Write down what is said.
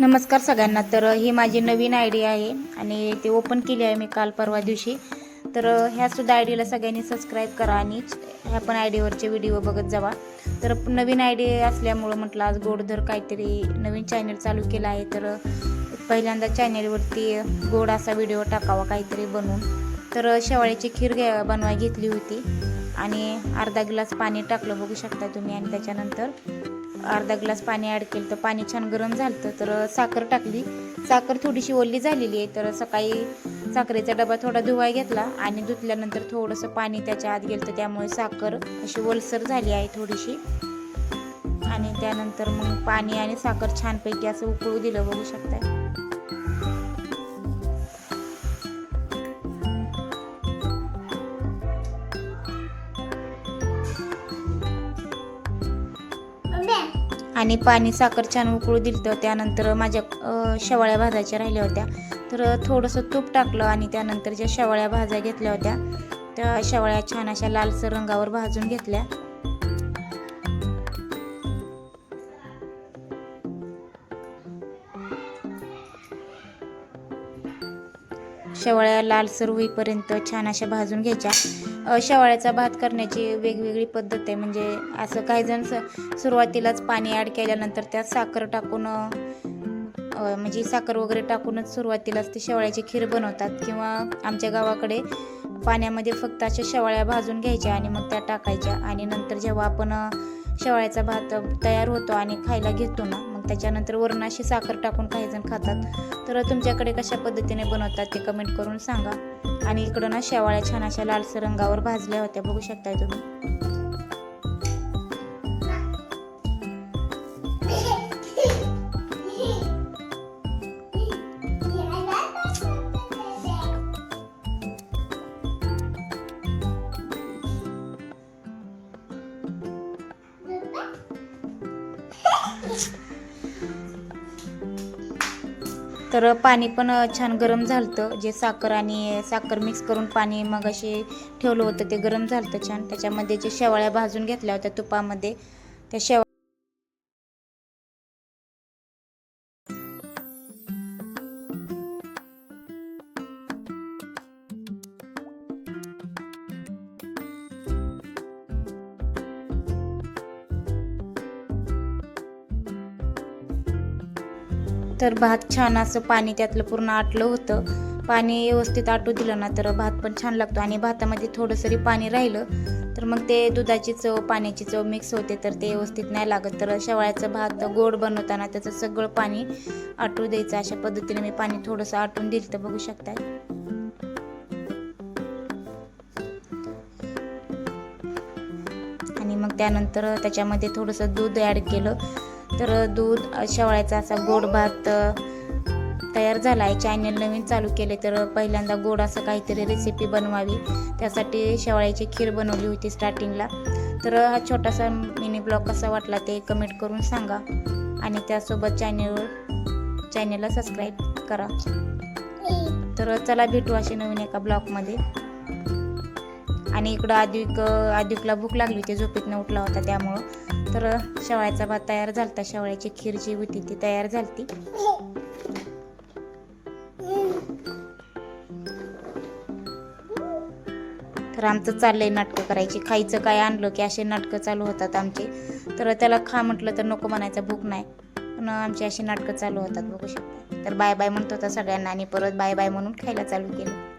नमस्कार सगळ्यांना. तर ही माझी नवीन आय डी आहे आणि ते ओपन केली आहे मी काल परवा दिवशी. तर ह्यासुद्धा आय डीला सगळ्यांनी सबस्क्राईब करा आणि ह्या पण आय डीवरचे व्हिडिओ बघत जावा. तर नवीन आय डी असल्यामुळं म्हटलं आज गोडधर काहीतरी नवीन चॅनल चालू केलं आहे. तर पहिल्यांदा चॅनलवरती गोड असा व्हिडिओ टाकावा काहीतरी बनवून. तर शेवाळ्याची खीर घ्या बनवाय घेतली होती आणि अर्धा ग्लास पाणी टाकलं बघू शकता तुम्ही. आणि त्याच्यानंतर अर्धा ग्लास पाणी ॲड केलं तर पाणी छान गरम झालं तर साखर टाकली. साखर थोडीशी ओली झालेली आहे तर सकाळी साखरेचा डबा थोडा धुवाय घेतला आणि धुतल्यानंतर थोडंसं पाणी त्याच्या आत गेलं तर त्यामुळे साखर अशी ओलसर झाली आहे थोडीशी. आणि त्यानंतर मग पाणी आणि साखर छानपैकी असं उकळू दिलं बघू शकताय. आणि पाणी साखर छान उकळू दिलं तर त्यानंतर माझ्या शेवाळ्या भाजायच्या राहिल्या होत्या. तर थोडंसं तूप टाकलं आणि त्यानंतर ज्या शेवाळ्या भाज्या घेतल्या होत्या त्या शेवाळ्या छान अशा लालसर रंगावर भाजून घेतल्या. शेवाळ्या लालसर होईपर्यंत छान अशा भाजून घ्यायच्या. शेवाळ्याचा भात करण्याची वेगवेगळी पद्धत आहे. म्हणजे असं काही जण स- सुरुवातीलाच पाणी ॲड केल्यानंतर त्यात साखर टाकून म्हणजे साखर वगैरे टाकूनच सुरुवातीलाच ते शेवाळ्याची खीर बनवतात. किंवा आमच्या गावाकडे पाण्यामध्ये फक्त अशा शेवाळ्या भाजून घ्यायच्या आणि मग त्या टाकायच्या. आणि नंतर जेव्हा आपण शेवाळ्याचा भात तयार होतो आणि खायला घेतो ना त्याच्यानंतर वरून अशी साखर टाकून काही जण खातात. तर तुमच्याकडे कशा पद्धतीने बनवतात ते कमेंट करून सांगा. आणि इकडं ना शेवाळ्या छान अशा लालसर रंगावर भाजल्या होत्या. बघू शकताय तुम्ही. तर पाणी पण छान गरम झालं जे साखर आणि साखर मिक्स करून पाणी मग असे ठेवलं होतं ते गरम झालं छान. त्याच्यामध्ये जे शेवाळ्या भाजून घेतल्या होत्या तुपामध्ये त्या शेवा तर भात छान असं पाणी त्यातलं पूर्ण आटलं होतं. पाणी व्यवस्थित आटू दिलं ना तर भात पण छान लागतो. आणि भातामध्ये थोडंसरी पाणी राहिलं तर मग ते दुधाची चव पाण्याची चव मिक्स होते तर ते व्यवस्थित नाही लागत. तर शेवाळ्याचं भात गोड बनवताना त्याचं सगळं पाणी आटू द्यायचं. अशा पद्धतीने मी पाणी थोडंसं आटून दिलं तर बघू शकताय. आणि मग त्यानंतर त्याच्यामध्ये थोडंसं दूध ॲड केलं. तर दूध शेवाळ्याचा असा गोड भात तयार झाला. आहे चॅनल नवीन चालू केले तर पहिल्यांदा गोड असं काहीतरी रेसिपी बनवावी. त्यासाठी शेवाळ्याची खीर बनवली होती स्टार्टिंगला तर हा छोटासा मिनी ब्लॉग कसा वाटला ते कमेंट करून सांगा. आणि त्यासोबत चॅनलवर चॅनलला सबस्क्राईब करा. तर चला भेटू असे नवीन एका ब्लॉगमध्ये आणि इकडं आदिक आदिकला भूक लागली होती झोपेतनं उठला होता त्यामुळं. तर शेवाळ्याचा भात तयार झाला होता शेवाळ्याची खीर जी होती ती तयार झाली तर आमचं चाललंय नाटकं करायची. खायचं काय आणलं की असे नाटकं चालू होतात आमचे. तर त्याला खा म्हटलं तर नको म्हणायचं भूक नाही. पण आमची अशी नाटकं चालू होतात बघू शकता. तर बाय बाय म्हणत होता सगळ्यांना आणि परत बाय बाय म्हणून खायला चालू केलं.